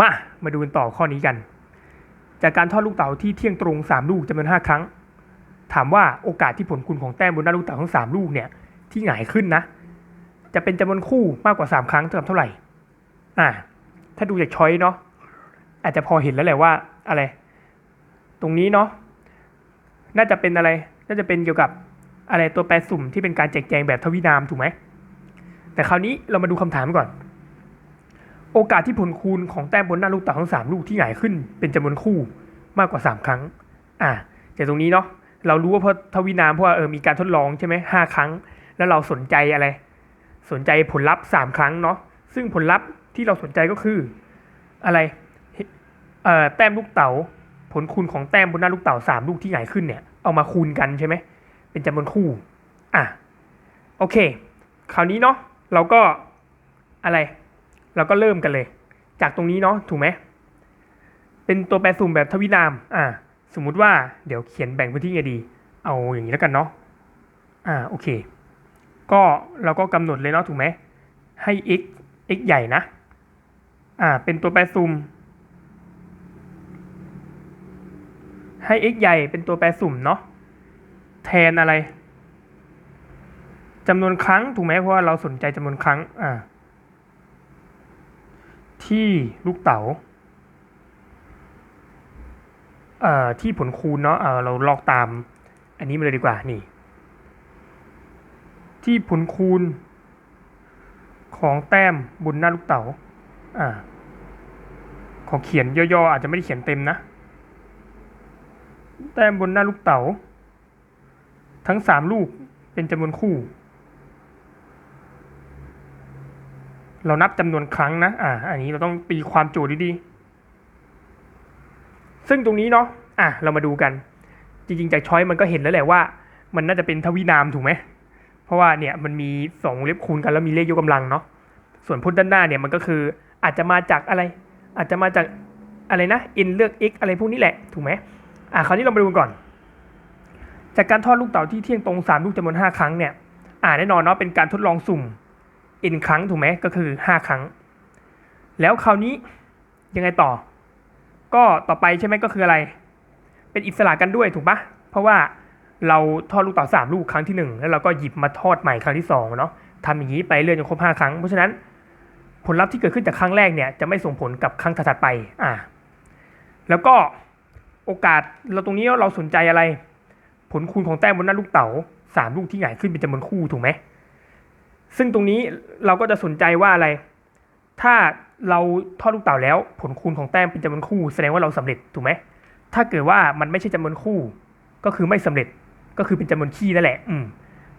มา มาดูกันต่อข้อนี้กัน จากการทอดลูกเต๋าที่เที่ยงตรง 3 ลูกจำนวน 5 ครั้ง ถามว่าโอกาสที่ผลคูณของแต้มบนหน้าลูกเต๋าทั้ง 3 ลูกเนี่ยที่หงายขึ้นนะ จะเป็นจำนวนคู่มากกว่า 3 ครั้งเท่ากับเท่าไหร่ อ่า ถ้าดูจากช้อยเนาะอาจจะพอเห็นแล้วแหละว่าอะไร ตรงนี้เนาะน่าจะเป็นอะไร น่าจะเป็นเกี่ยวกับอะไรตัวแปรสุ่มที่เป็นการแจกแจงแบบทวินามถูกไหมแต่คราวนี้เรามาดูคำถามก่อน โอกาสที่ผลคูณของแต้มบนหน้าลูกเต๋าทั้งสามลูกที่หงายขึ้นเป็นจำนวนคู่มากกว่าสามครั้ง อ่าจากตรงนี้เนาะเรารู้ว่าเพราะทวินามเพราะว่าเออมีการทดลองใช่ไหมห้าครั้ง แล้วเราสนใจอะไร สนใจผลลัพธ์สามครั้งเนาะซึ่งผลลัพธ์ที่เราสนใจก็คืออะไรเอ่อแต้มลูกเต๋าผลคูณของแต้มบนหน้าลูกเต๋าสามลูกที่หงายขึ้นเนี่ยเอามาคูณกันใช่ไหมเป็นจำนวนคู่อะโอเค คราวนี้เนาะเราก็อะไร เราก็เริ่มกันเลย จากตรงนี้เนาะถูกไหมเป็นตัวแปรสุ่มแบบทวินามอ่าสมมุติว่าเดี๋ยวเขียนแบ่งพื้นที่ไงดี เอาอย่างนี้แล้วกันเนาะอ่าโอเค ก็เราก็กำหนดเลยเนาะถูกไหมให้ x x ใหญ่นะอ่าเป็นตัวแปรสุ่มให้ x ใหญ่เป็นตัวแปรสุ่มเนาะแทนอะไรจำนวนครั้งถูกไหมเพราะว่าเราสนใจจำนวนครั้งอ่า ที่ลูกเต๋าเอ่อที่ผลคูณเนาะเออเราลอกตาม อันนี้มาเลยดีกว่านี่ ที่ผลคูณ ของแต้มบนหน้าลูกเต๋าอ่าขอเขียนย่อๆอาจจะไม่ได้เขียนเต็มนะ แต้มบนหน้าลูกเต๋าทั้งสามลูกเป็นจำนวนคู่ เรานับจำนวนครั้งนะ อ่า อันนี้เราต้องตีความโจทย์ดีๆ ซึ่งตรงนี้เนาะ อะ เรามาดูกัน จริงๆ จากช้อยมันก็เห็นแล้วแหละว่า มันน่าจะเป็นทวินามถูกไหม เพราะว่าเนี่ยมันมีสองเล็บคูณกันแล้วมีเลขยกกำลังเนาะ ส่วนพุทธด้านหน้าเนี่ยมันก็คืออาจจะมาจากอะไร อาจจะมาจากอะไรนะ n เลือก x อะไรพวกนี้แหละ ถูกไหมอะ คราวนี้เรามาดูกันก่อน จากการทอดลูกเต๋าที่เที่ยงตรงสามลูกจำนวนห้าครั้งเนี่ย อ่าแน่นอนเนาะ เป็นการทดลองสุ่ม n ครั้งถูกไหมก็คือ 5 ครั้ง แล้วคราวนี้ยังไงต่อ ก็ต่อไปใช่ไหมก็คืออะไร เป็นอิสระกันด้วยถูกปะเพราะว่าเราทอดลูกเต๋าสามลูกครั้งที่ 1 แล้วเราก็หยิบมาทอดใหม่ครั้งที่2เนาะทำอย่างนี้ไปเรื่อยจนครบ5ครั้ง เพราะฉะนั้นผลลัพธ์ที่เกิดขึ้นจากครั้งแรกเนี่ยจะไม่ส่งผลกับครั้งถัดไปอ่าแล้วก็โอกาสเราตรงนี้เราสนใจอะไร ผลคูณของแต้มบนหน้าลูกเต๋าสามลูกที่ใหงายขึ้นเป็นจำนวนคู่ถูกไหม ซึ่งตรงนี้เราก็จะสนใจว่าอะไร ถ้าเราทอดลูกเต๋าแล้ว ผลคูณของแต้มเป็นจำนวนคู่ แสดงว่าเราสำเร็จถูกไหมถ้าเกิดว่ามันไม่ใช่จำนวนคู่ ก็คือไม่สำเร็จก็คือเป็นจำนวนคี่นั่นแหละ อืม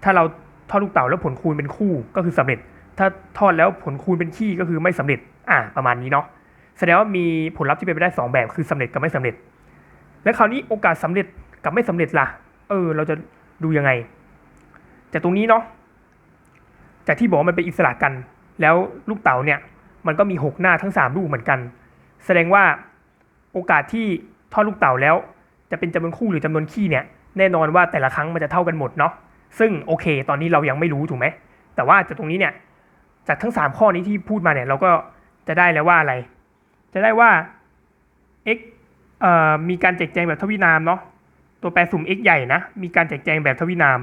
ถ้าเราทอดลูกเต๋าแล้วผลคูณเป็นคู่ก็คือสำเร็จ ถ้าทอดแล้วผลคูณเป็นคี่ก็คือไม่สำเร็จ อ่า ประมาณนี้เนาะ แสดงว่ามีผลลัพธ์ที่เป็นไปได้สองแบบคือสำเร็จกับไม่สำเร็จ และคราวนี้โอกาสสำเร็จกับไม่สำเร็จล่ะ เออ เราจะดูยังไง จากตรงนี้เนาะ จากที่บอกว่ามันเป็นอิสระกัน แล้วลูกเต๋าเนี่ยมันก็มี 6 หน้าทั้ง 3 ลูกเหมือนกัน แสดงว่าโอกาสที่ทอดลูกเต๋าแล้ว จะเป็นจำนวนคู่หรือจำนวนขี้เนี่ยแน่นอนว่าแต่ละครั้งมันจะเท่ากันหมดเนาะซึ่งโอเค ตอนนี้เรายังไม่รู้ถูกไหมแต่ว่าจากตรงนี้เนี่ยจากทั้ง 3 ข้อนี้ที่พูดมาเนี่ยเราก็จะได้แล้วว่าอะไร จะได้ว่า x เอ่อมีการแจกแจงแบบทวินามเนาะตัวแปรสุ่ม x ใหญ่นะมีการแจกแจงแบบทวินาม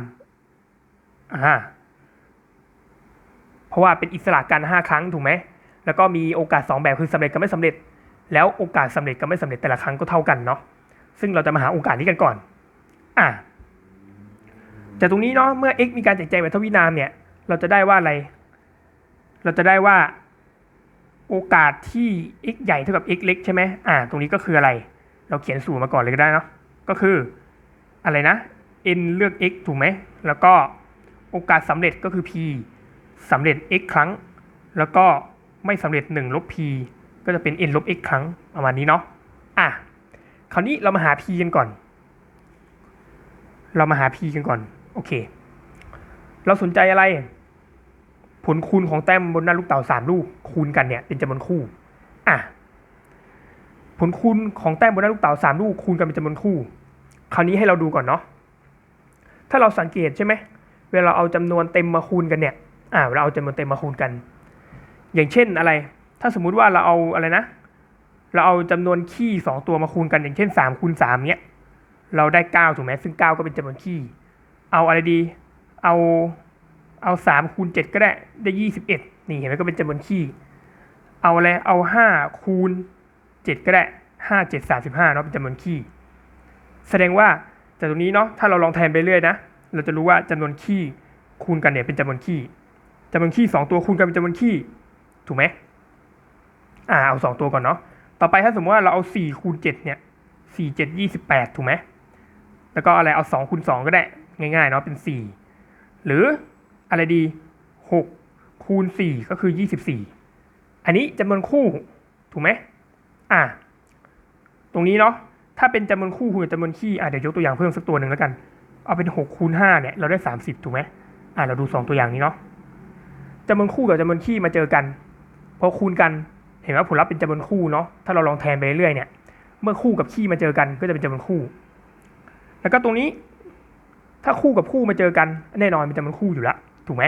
อ่า เพราะว่าเป็นอิสระกัน 5 ครั้งถูกไหมแล้วก็มีโอกาส 2 แบบคือสำเร็จกับไม่สำเร็จ แล้วโอกาสสำเร็จกับไม่สำเร็จแต่ละครั้งก็เท่ากันเนาะซึ่งเราจะมาหาโอกาสนี้กันก่อนอะจากตรงนี้เนาะเมื่อ x มีการแจกแจงแบบทวินามเนี่ยเราจะได้ว่าอะไร เราจะได้ว่าโอกาสที่ x ใหญ่เท่ากับ x เล็กใช่ไหมอ่า ตรงนี้ก็คืออะไร เราเขียนสูตรมาก่อนเลยก็ได้เนาะ ก็คืออะไรนะ n เลือก x ถูกไหม แล้วก็โอกาสสำเร็จก็คือ p สำเร็จ x ครั้ง แล้วก็ไม่สำเร็จ1ลบ p ก็จะเป็น n ลบ x ครั้งประมาณนี้เนาะอะคราวนี้เรามาหา p กันก่อน เรามาหา p กันก่อน โอเค เราสนใจอะไร ผลคูณของแต้มบนหน้าลูกเต่าสามลูกคูณกันเนี่ยเป็นจำนวนคู่ อะ ผลคูณของแต้มบนหน้าลูกเต่าสามลูกคูณกันเป็นจำนวนคู่ คราวนี้ให้เราดูก่อนเนาะ ถ้าเราสังเกตใช่ไหม เวลาเราเอาจำนวนเต็มมาคูณกันเนี่ย อ่าเราเอาจำนวนเต็มมาคูณกัน อย่างเช่นอะไร ถ้าสมมุติว่าเราเอาอะไรนะ เราเอาจำนวนคี่สองตัวมาคูณกัน อย่างเช่นสามคูณสามเนี้ย เราได้เก้าถูกไหมซึ่งเก้าก็เป็นจำนวนคี่เอาอะไรดี เอาเอาสามคูณเจ็ดก็ได้ได้ยี่สิบเอ็ดนี่เห็นไหมก็เป็นจำนวนคี่เอาอะไรเอาห้าคูณเจ็ดก็ได้ห้าเจ็ดสามสิบห้าเนาะเป็นจำนวนคี่แสดงว่าจากตรงนี้เนาะถ้าเราลองแทนไปเรื่อยนะ เราจะรู้ว่าจำนวนคี่คูณกันเนี่ยเป็นจำนวนคี่ จำนวนคี่สองตัวคูณกันเป็นจำนวนคี่ถูกไหมอ่าเอาสองตัวก่อนเนาะต่อไปถ้าสมมติว่าเราเอาสี่คูณเจ็ดเนี่ยสี่เจ็ดยี่สิบแปดถูกไหมแล้วก็อะไรเอาสองคูณสองก็ได้ง่ายๆเนาะเป็นสี่หรืออะไรดีหกคูณสี่ก็คือยี่สิบสี่อันนี้จำนวนคู่ถูกไหมอ่าตรงนี้เนาะถ้าเป็นจำนวนคู่คูณกับจำนวนคี่อะเดี๋ยวยกตัวอย่างเพิ่มสักตัวหนึ่งแล้วกัน เอาเป็นหกคูณห้าเนี่ยเราได้สามสิบถูกไหมอะเราดูสองตัวอย่างนี้เนาะ จำนวนคู่กับจำนวนคี่มาเจอกันพอคูณกันเห็นว่าผลลัพธ์เป็นจำนวนคู่เนาะถ้าเราลองแทนไปเรื่อยเนี่ย เมื่อคู่กับคี่มาเจอกันก็จะเป็นจำนวนคู่ แล้วก็ตรงนี้ ถ้าคู่กับคู่มาเจอกัน แน่นอนเป็นจำนวนคู่อยู่แล้วถูกไหม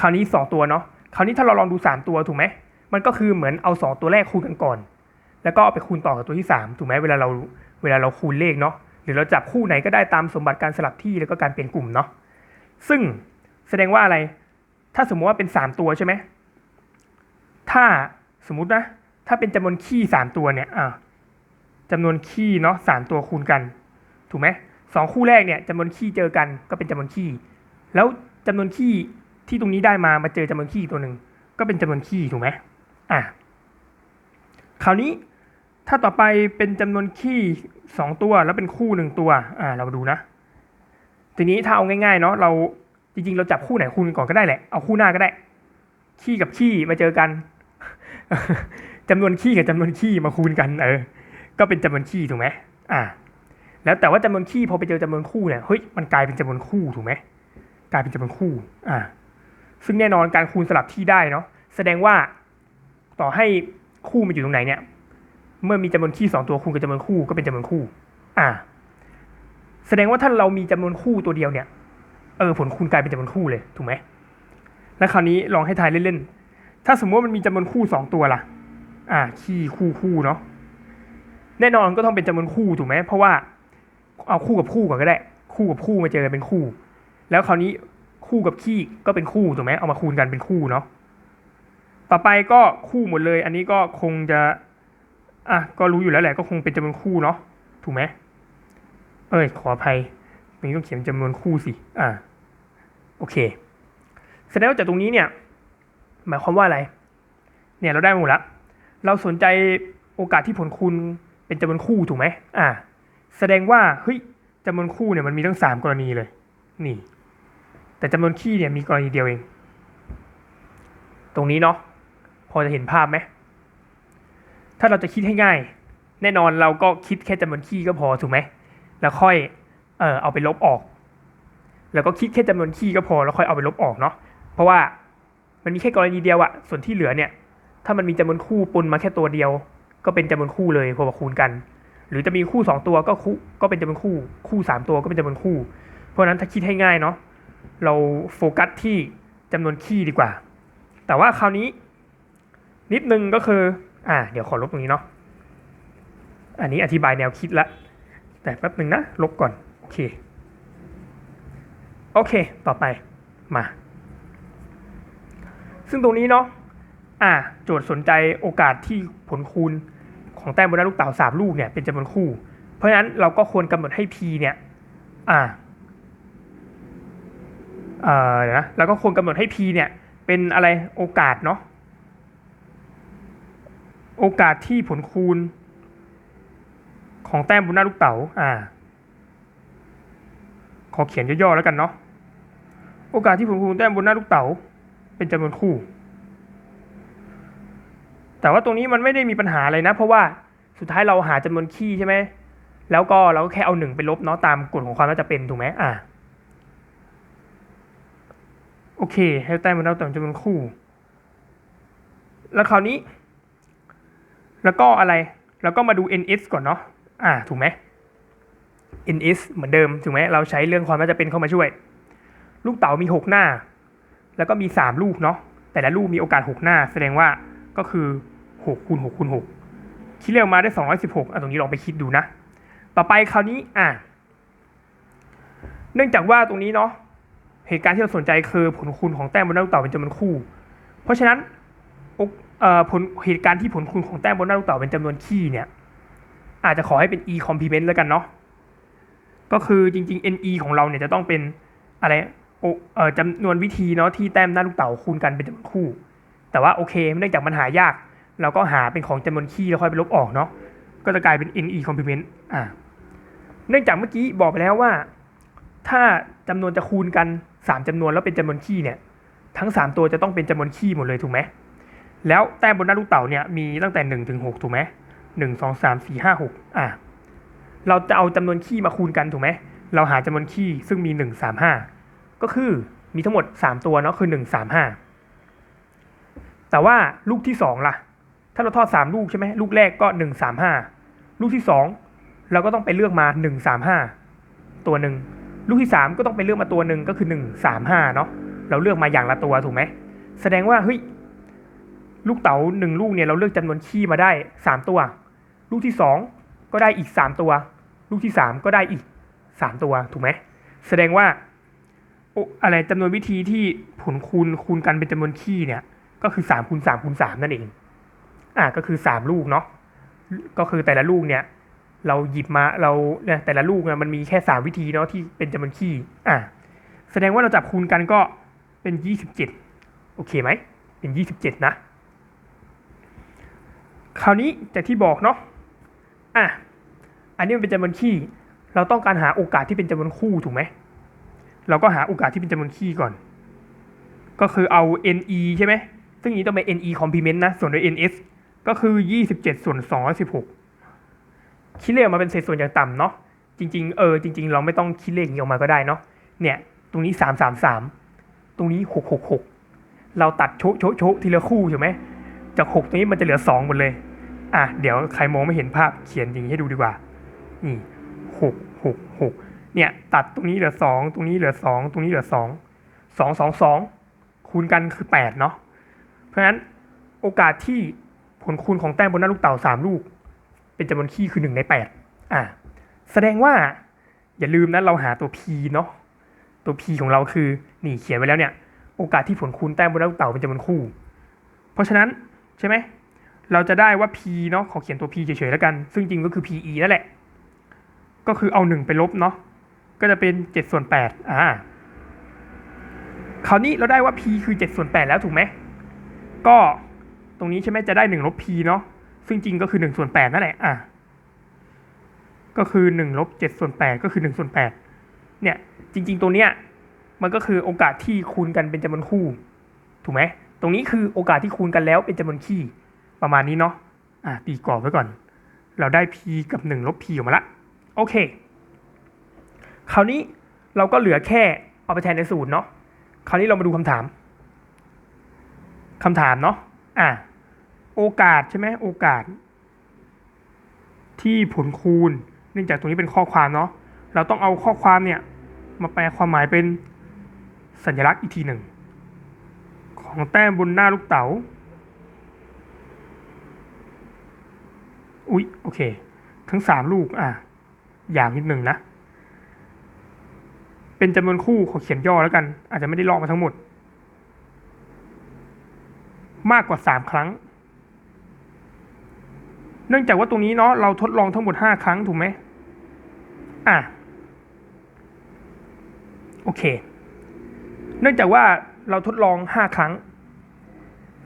คราวนี้สองตัวเนาะคราวนี้ถ้าเราลองดูสามตัวถูกไหมมันก็คือเหมือนเอาสองตัวแรกคูณกันก่อน แล้วก็เอาไปคูณต่อกับตัวที่ 3 ถูกไหมเวลาเราเวลาเราคูณเลขเนาะหรือเราจับคู่ไหนก็ได้ตามสมบัติการสลับที่แล้วก็การเปลี่ยนกลุ่มเนาะซึ่ง แสดงว่าอะไร ถ้าสมมติว่าเป็น3ตัวใช่ไหม ถ้าสมมตินะ ถ้าเป็นจำนวนคี่สามตัวเนี่ยอ่าจำนวนคี่เนาะสามตัวคูณกัน ถูกไหมสองคู่แรกเนี่ยจำนวนคี่เจอกันก็เป็นจำนวนคี่แล้วจำนวนคี่ที่ตรงนี้ได้มามาเจอจำนวนคี่อีกตัวหนึ่งก็เป็นจำนวนคี่ถูกไหมอะคราวนี้ถ้าต่อไปเป็นจำนวนคี่สองตัวแล้วเป็นคู่หนึ่งตัว อ่า เรามาดูนะ ทีนี้ถ้าเอาง่ายๆเนาะเรา จริงๆ เราจับคู่ไหนคูณกันก่อนก็ได้แหละ เอาคู่หน้าก็ได้คี่กับคี่มาเจอกันจำนวนคี่กับจำนวนคี่มาคูณกัน เออ ก็เป็นจำนวนคี่ถูกไหมอ่า แล้วแต่ว่าจำนวนคี่พอไปเจอจำนวนคู่เนี่ย เฮ้ย มันกลายเป็นจำนวนคู่ถูกไหมกลายเป็นจำนวนคู่ อ่า ซึ่งแน่นอนการคูณสลับที่ได้เนาะ แสดงว่าต่อให้คู่มันอยู่ตรงไหนเนี่ย เมื่อมีจำนวนคี่สองตัวคูณกับจำนวนคู่ก็เป็นจำนวนคู่ อ่า แสดงว่าถ้าเรามีจำนวนคู่ตัวเดียวเนี่ย เออผลคูณกลายเป็นจำนวนคู่เลยถูกไหมแล้วคราวนี้ลองให้ทายเล่นๆถ้าสมมติว่ามันมีจำนวนคู่สองตัวล่ะ อ่าคี่คู่คู่เนาะแน่นอนก็ต้องเป็นจำนวนคู่ถูกไหมเพราะว่าเอาคู่กับคู่ก่อนก็ได้ คู่กับคู่มาเจอกันเป็นคู่ แล้วคราวนี้คู่กับคี่ก็เป็นคู่ถูกไหมเอามาคูณกันเป็นคู่เนาะต่อไปก็คู่หมดเลย อันนี้ก็คงจะอะก็รู้อยู่แล้วแหละก็คงเป็นจำนวนคู่เนาะถูกไหมเอ้ยขออภัย ตรงนี้ต้องเขียนจำนวนคู่สิ อ่า โอเค แสดงว่าจากตรงนี้เนี่ย หมายความว่าอะไร เนี่ยเราได้หมดละ เราสนใจโอกาสที่ผลคูณเป็นจำนวนคู่ถูกไหม อ่า แสดงว่า เฮ้ยจำนวนคู่เนี่ยมันมีทั้งสามกรณีเลย นี่ แต่จำนวนคี่เนี่ยมีกรณีเดียวเอง ตรงนี้เนาะ พอจะเห็นภาพไหม ถ้าเราจะคิดให้ง่าย แน่นอนเราก็คิดแค่จำนวนคี่ก็พอถูกไหม แล้วค่อย เออเอาไปลบออก แล้วก็คิดแค่จำนวนคี่ก็พอแล้วค่อยเอาไปลบออกเนาะเพราะว่ามันมีแค่กรณีเดียวอะส่วนที่เหลือเนี่ย ถ้ามันมีจำนวนคู่ปนมาแค่ตัวเดียว ก็เป็นจำนวนคู่เลยพอมาคูณกัน หรือจะมีคู่สองตัวก็คู่ก็เป็นจำนวนคู่ คู่สามตัวก็เป็นจำนวนคู่ เพราะฉะนั้นถ้าคิดให้ง่ายเนาะเราโฟกัสที่จำนวนคี่ดีกว่า แต่ว่าคราวนี้ นิดนึงก็คือ อ่า เดี๋ยวขอลบตรงนี้เนาะอันนี้อธิบายแนวคิดละ แต่แป๊บหนึ่งนะลบก่อน โอเค โอเค ต่อไป มา ซึ่งตรงนี้เนาะ อ่า โจทย์สนใจโอกาสที่ผลคูณของแต้มบนหน้าลูกเต๋าสามลูกเนี่ยเป็นจำนวนคู่ เพราะฉะนั้นเราก็ควรกำหนดให้ p เนี่ย อ่าเอ่อเดี๋ยวนะเราก็ควรกำหนดให้ p เนี่ย เป็นอะไร โอกาสเนาะ โอกาสที่ผลคูณของแต้มบนหน้าลูกเต๋า อ่า ขอเขียนย่อๆแล้วกันเนาะ โอกาสที่ผลคูณแต้มบนหน้าลูกเต๋าเป็นจำนวนคู่ แต่ว่าตรงนี้มันไม่ได้มีปัญหาอะไรนะ เพราะว่าสุดท้ายเราหาจำนวนคี่ใช่ไหม แล้วก็เราก็แค่เอาหนึ่งไปลบเนาะตามกฎของความน่าจะเป็นถูกไหมอ่าโอเค ให้แต้มบนหน้าลูกเต๋าจำนวนคู่ แล้วคราวนี้ แล้วก็อะไร แล้วก็มาดู ns ก่อนเนาะ อ่า ถูกไหม ns เหมือนเดิมถูกไหมเราใช้เรื่องความน่าจะเป็นเข้ามาช่วย ลูกเต๋ามี 6 หน้า แล้วก็มี 3 ลูกเนาะแต่ละลูกมีโอกาส 6 หน้า แสดงว่าก็คือหกคูณหกคูณหกคิดเลขออกมาได้สองร้อยสิบหกอะตรงนี้ลองไปคิดดูนะ ต่อไปคราวนี้อะเนื่องจากว่าตรงนี้เนาะเหตุการณ์ที่เราสนใจคือผลคูณของแต้มบนหน้าลูกเต๋าเป็นจำนวนคู่ เพราะฉะนั้นเอ่อผลเหตุการณ์ที่ผลคูณของแต้มบนหน้าลูกเต๋าเป็นจำนวนคี่เนี่ยอาจจะขอให้เป็น e complement แล้วกันเนาะ ก็คือจริงๆ ne ของเราเนี่ยจะต้องเป็นอะไรโอเออจำนวนวิธีเนาะที่แต้มหน้าลูกเต๋าคูณกันเป็นจำนวนคู่ แต่ว่าโอเคเนื่องจากมันหายาก เราก็หาเป็นของจำนวนคี่แล้วค่อยไปลบออกเนาะก็จะกลายเป็น ne complement อ่าเนื่องจากเมื่อกี้บอกไปแล้วว่า ถ้าจำนวนจะคูณกัน 3จำนวนแล้วเป็นจำนวนคี่เนี่ย ทั้ง 3 ตัวจะต้องเป็นจำนวนคี่หมดเลยถูกไหมแล้วแต้มบนหน้าลูกเต๋าเนี่ยมีตั้งแต่1ถึง6ถูกไหมหนึ่งสองสามสี่ห้าหกอะ เราจะเอาจำนวนคี่มาคูณกันถูกไหมเราหาจำนวนคี่ซึ่งมีหนึ่งสามห้าก็คือมีทั้งหมด 3 ตัวเนาะคือหนึ่งสามห้าแต่ว่าลูกที่สองล่ะ ถ้าเราทอดสามลูกใช่ไหมลูกแรกก็หนึ่งสามห้าลูกที่สองเราก็ต้องไปเลือกมาหนึ่งสามห้าตัวหนึ่งลูกที่สามก็ต้องไปเลือกมาตัวหนึ่งก็คือหนึ่งสามห้าเนาะเราเลือกมาอย่างละตัวถูกไหมแสดงว่าเฮ้ยลูกเต๋าหนึ่งลูกเนี่ยเราเลือกจำนวนขี้มาได้สามตัว ลูกที่สองก็ได้อีกสามตัว ลูกที่สามก็ได้อีกสามตัวถูกไหมแสดงว่าอะไรจำนวนวิธีที่ผลคูณคูณกันเป็นจำนวนขี้เนี่ย ก็คือสามคูณสามคูณสามนั่นเอง อ่าก็คือสามลูกเนาะก็คือแต่ละลูกเนี่ย เราหยิบมาเราเนี่ยแต่ละลูกเนี่ยมันมีแค่สามวิธีเนาะที่เป็นจำนวนขี้อ่าแสดงว่าเราจับคูณกันก็เป็นยี่สิบเจ็ดโอเคไหมเป็นยี่สิบเจ็ดนะ คราวนี้จากที่บอกเนาะอะ อันนี้มันเป็นจำนวนขี้ เราต้องการหาโอกาสที่เป็นจำนวนคู่ถูกไหม เราก็หาโอกาสที่เป็นจำนวนขี้ก่อน ก็คือเอา ne ใช่ไหม ซึ่งนี้ต้องเป็น ne complement นะ ส่วนด้วย ns ก็คือ 27 ส่วน216คิดเลขออกมาเป็นเศษส่วนอย่างต่ำเนาะ จริง ๆ เออ จริง ๆ เราไม่ต้องคิดเลขอย่างนี้ออกมาก็ได้เนาะ เนี่ย ตรงนี้ 333 ตรงนี้ 666 เราตัดโชะโชะโชะทีละคู่ถูกไหม จาก 6 ตรงนี้มันจะเหลือ 2 หมดเลย อะ เดี๋ยวใครมองไม่เห็นภาพเขียนอย่างนี้ให้ดูดีกว่า นี่6 6 6เนี่ยตัดตรงนี้เหลือ2ตรงนี้เหลือ2ตรงนี้เหลือ2 2 2 2คูณกันคือ8เนาะเพราะฉะนั้นโอกาสที่ผลคูณของแต้มบนหน้าลูกเต่า3ลูก เป็นจำนวนคี่คือ1ใน8อ่าแสดงว่าอย่าลืมนะเราหาตัว p เนาะตัว p ของเราคือนี่เขียนไว้แล้วเนี่ย โอกาสที่ผลคูณแต้มบนหน้าลูกเต่าเป็นจำนวนคู่ เพราะฉะนั้นใช่ไหมเราจะได้ว่า p เนาะขอเขียนตัว p เฉยๆแล้วกัน ซึ่งจริงก็คือ pe นั่นแหละ ก็คือเอา1ไปลบเนาะก็จะเป็น7ส่วน8อ่าคราวนี้เราได้ว่า p คือ 7 ส่วน 8 แล้วถูกไหม ก็ตรงนี้ใช่ไหมจะได้1ลบ p เนาะ ซึ่งจริงก็คือ1ส่วน8นั่นแหละ อะ ก็คือ1ลบ7ส่วน8ก็คือ1ส่วน8เนี่ย จริง ๆ ตัวเนี้ย มันก็คือโอกาสที่คูณกันเป็นจำนวนคู่ ถูกไหม ตรงนี้คือโอกาสที่คูณกันแล้วเป็นจำนวนคี่ ประมาณนี้เนาะ อะตีกรอบไว้ก่อน เราได้ p กับ1ลบ p ออกมาละ โอเค คราวนี้เราก็เหลือแค่เอาไปแทนในสูตรเนาะ คราวนี้เรามาดูคำถามคำถามเนาะ อะ โอกาสใช่ไหมโอกาส ที่ผลคูณ เนื่องจากตรงนี้เป็นข้อความเนาะ เราต้องเอาข้อความเนี่ยมาแปลความหมายเป็นสัญลักษณ์อีกทีหนึ่ง ของแต้มบนหน้าลูกเต๋า อุ๊ย โอเค ทั้งสามลูก อะ อย่างนิดหนึ่งนะ เป็นจำนวนคู่ขอเขียนย่อแล้วกัน อาจจะไม่ได้ลอกมาทั้งหมด มากกว่าสามครั้ง เนื่องจากว่าตรงนี้เนาะเราทดลองทั้งหมดห้าครั้งถูกไหมอะโอเค เนื่องจากว่าเราทดลองห้าครั้ง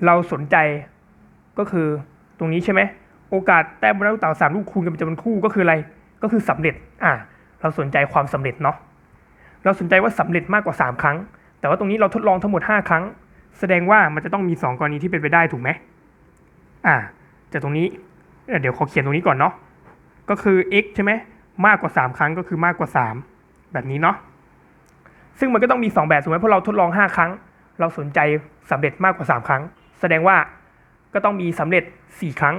เราสนใจก็คือตรงนี้ใช่ไหม โอกาสแต้มบนหน้าลูกเต๋าสามลูกคูณกันเป็นจำนวนคู่ก็คืออะไร ก็คือสำเร็จอะเราสนใจความสำเร็จเนาะเราสนใจว่าสำเร็จมากกว่า 3 ครั้ง แต่ว่าตรงนี้เราทดลองทั้งหมด 5 ครั้ง แสดงว่ามันจะต้องมี 2 กรณีที่เป็นไปได้ถูกไหมอ่าจากตรงนี้เดี๋ยวขอเขียนตรงนี้ก่อนเนาะก็คือ x ใช่ไหมมากกว่า 3 ครั้งก็คือมากกว่า 3 แบบนี้เนาะซึ่งมันก็ต้องมี 2 แบบถูกไหมเพราะเราทดลอง 5 ครั้ง เราสนใจสำเร็จมากกว่า 3 ครั้ง แสดงว่าก็ต้องมีสำเร็จ 4 ครั้ง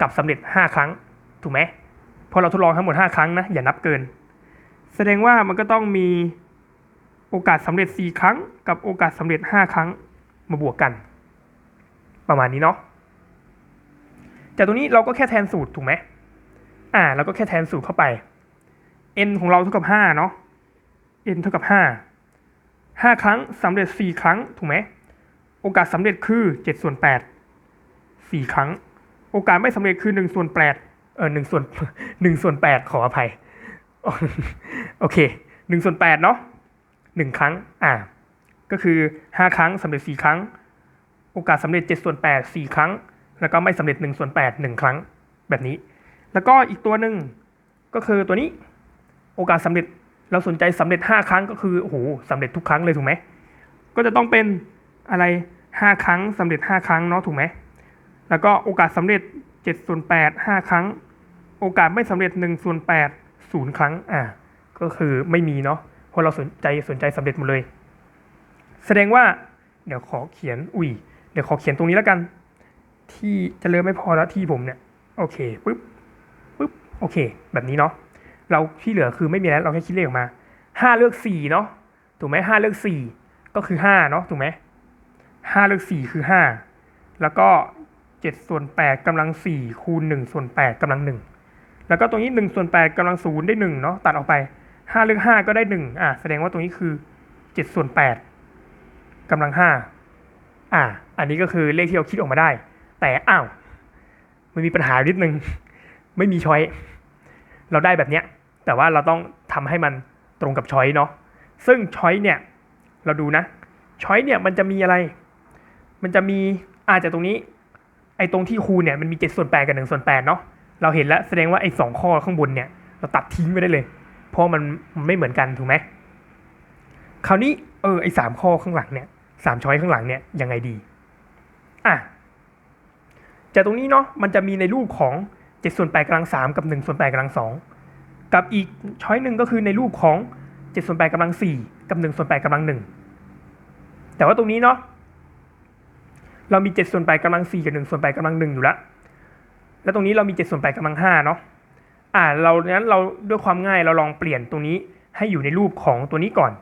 กับสำเร็จ 5 ครั้งถูกไหม พราะเราทดลองทั้งหมด 5 ครั้งนะอย่านับเกิน แสดงว่ามันก็ต้องมีโอกาสสำเร็จ 4 ครั้ง กับโอกาสสำเร็จ 5 ครั้งมาบวกกัน ประมาณนี้เนาะจากตรงนี้เราก็แค่แทนสูตรถูกไหมอ่าเราก็แค่แทนสูตรเข้าไป n ของเราเท่ากับห้าเนาะ n เท่ากับห้าห้าครั้งสำเร็จสี่ครั้งถูกไหมโอกาสสำเร็จคือเจ็ดส่วนแปดสี่ครั้ง โอกาสไม่สำเร็จคือหนึ่งส่วนแปด เออหนึ่งส่วนหนึ่งส่วนแปดขออภัย โอเคหนึ่งส่วนแปดเนาะหนึ่งครั้ง อ่า ก็คือห้าครั้งสำเร็จสี่ครั้ง โอกาสสำเร็จเจ็ดส่วนแปดสี่ครั้ง แล้วก็ไม่สำเร็จหนึ่งส่วนแปดหนึ่งครั้งแบบนี้ แล้วก็อีกตัวหนึ่งก็คือตัวนี้ โอกาสสำเร็จเราสนใจสำเร็จห้าครั้งก็คือโอ้โหสำเร็จทุกครั้งเลยถูกไหมก็จะต้องเป็นอะไรห้าครั้งสำเร็จห้าครั้งเนาะถูกไหมแล้วก็โอกาสสำเร็จเจ็ดส่วนแปดห้าครั้ง โอกาสไม่สำเร็จหนึ่งส่วนแปดศูนย์ครั้งอ่าก็คือไม่มีเนาะเพราะเราสนใจสนใจสำเร็จหมดเลย แสดงว่าเดี๋ยวขอเขียนอุ้ยเดี๋ยวขอเขียนตรงนี้แล้วกัน ที่จะเริ่มไม่พอแล้วที่ผมเนี่ยโอเคปึ๊บปึ๊บโอเค แบบนี้เนาะเราที่เหลือคือไม่มีแล้วเราแค่คิดเลขออกมาห้าเลือกสี่เนาะถูกไหมห้าเลือกสี่ก็คือห้าเนาะถูกไหมห้าเลือกสี่คือห้าแล้วก็เจ็ดส่วนแปดกำลังสี่คูณหนึ่งส่วนแปดกำลังหนึ่ง แล้วก็ตรงนี้หนึ่งส่วนแปดกำลังศูนย์ได้หนึ่งเนาะตัดออกไปห้าเลือกห้าก็ได้หนึ่งอะแสดงว่าตรงนี้คือเจ็ดส่วนแปดกำลังห้าอะอันนี้ก็คือเลขที่เราคิดออกมาได้ แต่อ้าวมันมีปัญหานิดนึง ไม่มีช้อย เราได้แบบเนี้ย แต่ว่าเราต้องทำให้มันตรงกับช้อยเนาะซึ่งช้อยเนี่ยเราดูนะช้อยเนี่ยมันจะมีอะไร มันจะมีอาจจะตรงนี้ ไอ้ตรงที่คูณเนี่ยมันมีเจ็ดส่วนแปดกับหนึ่งส่วนแปดเนาะ เราเห็นแล้วแสดงว่าไอ้สองข้อข้างบนเนี่ย เราตัดทิ้งไปได้เลย เพราะมันไม่เหมือนกันถูกไหมคราวนี้เออไอ้สามข้อข้างหลังเนี่ยสามช้อยข้างหลังเนี่ยยังไงดีอะจากตรงนี้เนาะมันจะมีในรูปของ7ส่วน8กำลัง3กับ1ส่วน8กำลัง2กับอีกช้อยหนึ่งก็คือในรูปของ7ส่วน8กำลัง4กับ1ส่วน8กำลัง1แต่ว่าตรงนี้เนาะเรามี7ส่วน8กำลัง4กับ1ส่วน8กำลัง1อยู่แล้ว แล้วตรงนี้เรามี7ส่วน8กำลัง5เนาะอ่าเรานั้นเราด้วยความง่ายเราลองเปลี่ยนตรงนี้ให้อยู่ในรูปของตัวนี้ก่อน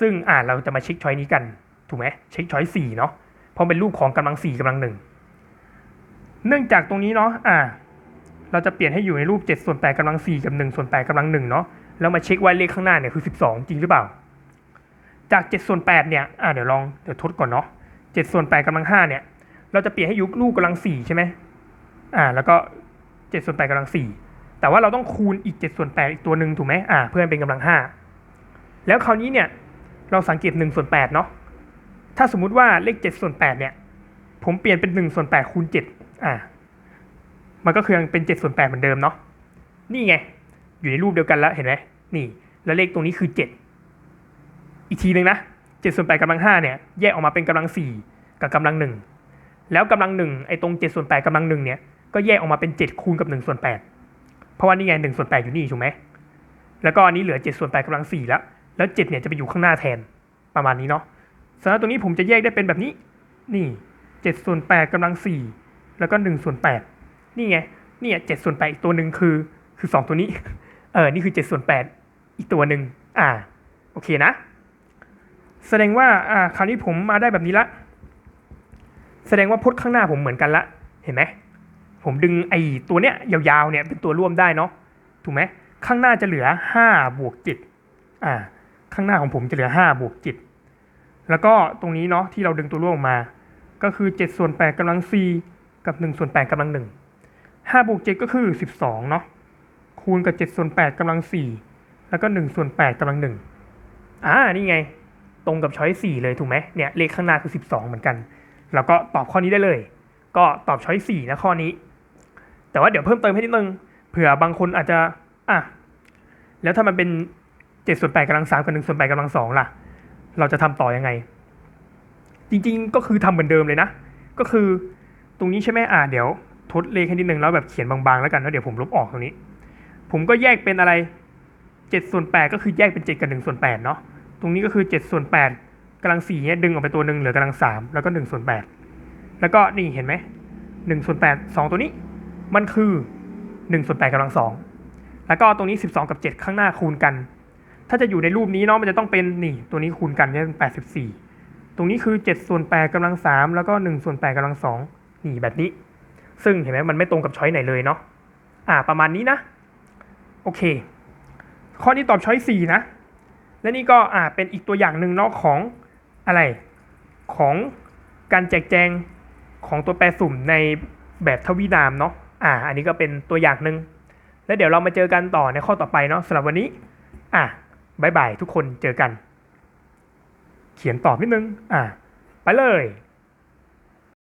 ซึ่งอ่าเราจะมาเช็คช้อยนี้กัน ถูกไหมเช็คช้อย4เนาะเพราะเป็นรูปของกำลัง4กำลัง1เนื่องจากตรงนี้เนาะอ่าเราจะเปลี่ยนให้อยู่ในรูป7ส่วน8กำลัง4กับ1ส่วน8กำลัง1เนาะแล้วมาเช็คว่าเลขข้างหน้าเนี่ยคือ 12 จริงหรือเปล่า จาก7ส่วน8เนี่ยอ่าเดี๋ยวลองเดี๋ยวทดก่อนเนาะ7ส่วน8กำลัง5เนี่ยเราจะเปลี่ยนให้ยุรูปกำลัง4ใช่ไหม อ่า แล้วก็7ส่วน8กำลัง4แต่ว่าเราต้องคูณอีก7ส่วน8อีกตัวหนึ่งถูกไหมอ่า เพื่อเป็นกำลัง5แล้วคราวนี้เนี่ยเราสังเกต1ส่วน8เนาะถ้าสมมุติว่าเลข7ส่วน8เนี่ย ผมเปลี่ยนเป็น1ส่วน8คูณ7อ่า มันก็คือยังเป็น7ส่วน8เหมือนเดิมเนาะนี่ไง อยู่ในรูปเดียวกันแล้วเห็นไหมนี่ แล้วเลขตรงนี้คือ7อีกทีหนึ่งนะ7ส่วน8กำลัง5เนี่ยแยกออกมาเป็นกำลัง4กับกำลัง1แล้วกำลัง1ไอ้ตรง7ส่วน8กำลัง1เนี่ย ก็แยกออกมาเป็น 7 คูณกับ1ส่วน8เพราะว่านี่ไง1ส่วน8อยู่นี่ถูกไหมแล้วก็อันนี้เหลือ7ส่วน8กำลัง4แล้ว แล้ว 7 เนี่ยจะไปอยู่ข้างหน้าแทนประมาณนี้เนาะสำหรับตรงนี้ผมจะแยกได้เป็นแบบนี้ นี่7ส่วน8กำลัง4แล้วก็1ส่วน8นี่ไงนี่ย7ส่วน8อีกตัวหนึ่งคือคือ 2 ตัวนี้ เออ นี่คือ7ส่วน8อีกตัวหนึ่งอ่า โอเคนะ แสดงว่า อ่า คราวนี้ผมมาได้แบบนี้ละ แสดงว่าพจน์ข้างหน้าผมเหมือนกันละ เห็นไหม ผมดึงไอ้ตัวเนี้ยยาวๆเนี่ยเป็นตัวร่วมได้เนาะถูกไหมข้างหน้าจะเหลือ5บวก7อ่าข้างหน้าของผมจะเหลือ5บวก7แล้วก็ตรงนี้เนาะที่เราดึงตัวร่วมออกมา ก็คือ7ส่วน8กำลัง4กับ1ส่วน8กำลัง1 5บวก7ก็คือ 12เนาะคูณกับ7ส่วน8กำลัง4แล้วก็1ส่วน8กำลัง1อ่านี่ไง ตรงกับช้อย4เลยถูกไหมเนี่ยเลขข้างหน้าคือ 12 เหมือนกัน แล้วก็ตอบข้อนี้ได้เลย ก็ตอบช้อย4นะข้อนี้ แต่ว่าเดี๋ยวเพิ่มเติมให้นิดนึงเผื่อบางคนอาจจะอะแล้วถ้ามันเป็น7ส่วน8กำลัง3กับ1ส่วน8กำลัง2ล่ะ เราจะทำต่อยังไง จริง ๆ ก็คือทำเหมือนเดิมเลยนะ ก็คือตรงนี้ใช่ไหมอ่าเดี๋ยวทดเลขให้นิดนึงแล้วแบบเขียนบางๆแล้วกันแล้วเดี๋ยวผมลบออกตรงนี้ ผมก็แยกเป็นอะไร7ส่วน8ก็คือแยกเป็น7กับ1ส่วน8เนาะตรงนี้ก็คือ7ส่วน8กำลัง4เนี่ยดึงออกไปตัวหนึ่งเหลือกำลัง3แล้วก็1ส่วน8แล้วก็นี่เห็นไหม1ส่วน8 2ตัวนี้ มันคือ1ส่วน8กำลัง2แล้วก็ตรงนี้ 12 กับ 7 ข้างหน้าคูณกัน ถ้าจะอยู่ในรูปนี้เนาะมันจะต้องเป็นนี่ ตัวนี้คูณกันเนี่ยเป็น 84 ตรงนี้คือ7ส่วน8กำลัง3แล้วก็1ส่วน8กำลัง2นี่แบบนี้ ซึ่งเห็นไหมมันไม่ตรงกับช้อยไหนเลยเนาะอ่าประมาณนี้นะ โอเค ข้อนี้ตอบช้อยสี่นะ และนี่ก็อ่าเป็นอีกตัวอย่างหนึ่งเนาะของอะไรของการแจกแจงของตัวแปรสุ่มในแบบทวีนามเนาะ อ่า อันนี้ก็เป็นตัวอย่างหนึ่งแล้วเดี๋ยวเรามาเจอกันต่อในข้อต่อไปเนาะสำหรับวันนี้ อะบายบายทุกคนเจอกัน เขียนตอบนิดนึง อะไปเลย